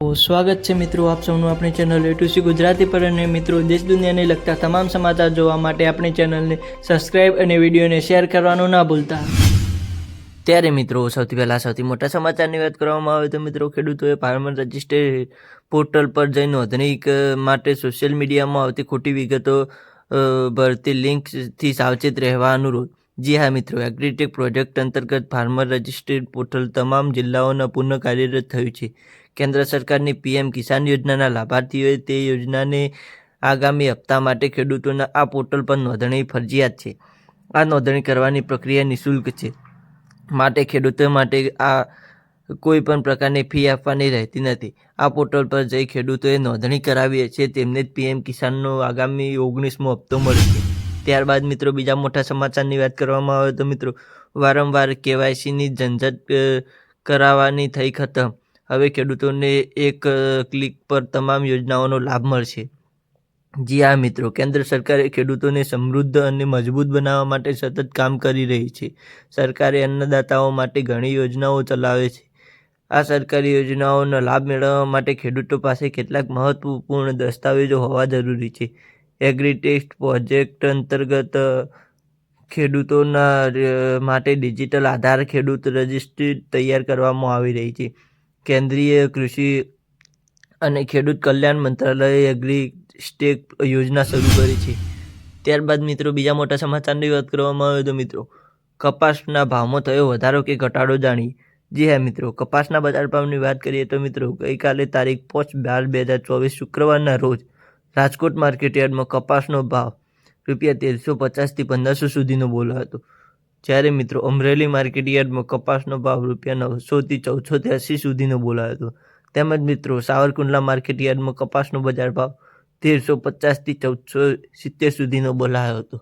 સ્વાગત છે મિત્રો આપ સૌનું આપણી ચેનલ એટુસી ગુજરાતી પર અને મિત્રો દેશ દુનિયાને લગતા તમામ સમાચાર જોવા માટે આપણી ચેનલને સબસ્ક્રાઇબ અને વિડીયોને શેર કરવાનું ના ભૂલતા. ત્યારે મિત્રો સૌથી પહેલાં સૌથી મોટા સમાચારની વાત કરવામાં આવે તો મિત્રો ખેડૂતોએ ફાર્મર રજિસ્ટર પોર્ટલ પર જઈ નોંધણી માટે સોશિયલ મીડિયામાં આવતી ખોટી વિગતો ભરતી લિંકથી સાવચેત રહેવા અનુરોધ. જી હા મિત્રો એગ્રીટેક પ્રોજેક્ટ અંતર્ગત ફાર્મર રજિસ્ટ્રેડ પોર્ટલ તમામ જિલ્લાઓના પૂર્ણ કાર્યરત થયું છે. કેન્દ્ર સરકારની પીએમ કિસાન યોજનાના લાભાર્થીઓએ તે યોજનાને આગામી હપ્તા માટે ખેડૂતોના આ પોર્ટલ પર નોંધણી ફરજિયાત છે. આ નોંધણી કરવાની પ્રક્રિયા નિઃશુલ્ક છે. માટે ખેડૂતો માટે આ કોઈ પણ પ્રકારની ફી આપવાની રહેતી નથી. આ પોર્ટલ પર જઈ ખેડૂતોએ નોંધણી કરાવી છે. તેમને જ પીએમ કિસાનનો આગામી ઓગણીસમો હપ્તો મળશે. ત્યારબાદ મિત્રો બીજા મોટા સમાચારની વાત કરવામાં આવે તો મિત્રો વારંવાર કેવાયસીની ઝંઝટ કરાવવાની થઈ ખતમ. હવે ખેડૂતોને એક ક્લિક પર તમામ યોજનાઓનો લાભ મળશે. જી હા મિત્રો, કેન્દ્ર સરકારે ખેડૂતોને સમૃદ્ધ અને મજબૂત બનાવવા માટે સતત કામ કરી રહી છે. સરકારે અન્નદાતાઓ માટે ઘણી યોજનાઓ ચલાવે છે. આ સરકારી યોજનાઓનો લાભ મેળવવા માટે ખેડૂતો પાસે કેટલાક મહત્વપૂર્ણ દસ્તાવેજો હોવા જરૂરી છે. એગ્રીટેક્સ પ્રોજેક્ટ અંતર્ગત ખેડૂતોના માટે ડિજિટલ આધાર ખેડૂત રજિસ્ટ્રી તૈયાર કરવામાં આવી રહી છે. કેન્દ્રીય કૃષિ અને ખેડૂત કલ્યાણ મંત્રાલયે એગ્રી સ્ટેક યોજના શરૂ કરી છે. ત્યારબાદ મિત્રો બીજા મોટા સમાચારની વાત કરવામાં આવે તો મિત્રો, કપાસના ભાવમાં થયો વધારો કે ઘટાડો જાણીએ જી હા મિત્રો, કપાસના બજાર ભાવની વાત કરીએ તો મિત્રો, ગઈકાલે તારીખ પાંચ બાર બે હજાર ચોવીસ શુક્રવારના રોજ રાજકોટ માર્કેટ યાર્ડમાં કપાસનો ભાવ રૂપિયા તેરસો પચાસથી પંદરસો સુધીનો બોલો હતો. જ્યારે મિત્રો અમરેલી માર્કેટ યાર્ડમાં કપાસનો ભાવ રૂપિયા નવસોથી ચૌદસો ત્યાસી સુધીનો બોલાયો હતો. તેમજ મિત્રો સાવરકુંડલા માર્કેટ યાર્ડમાં કપાસનો બજાર ભાવ તેરસો પચાસથી ચૌદસો સિત્તેર સુધીનો બોલાયો હતો.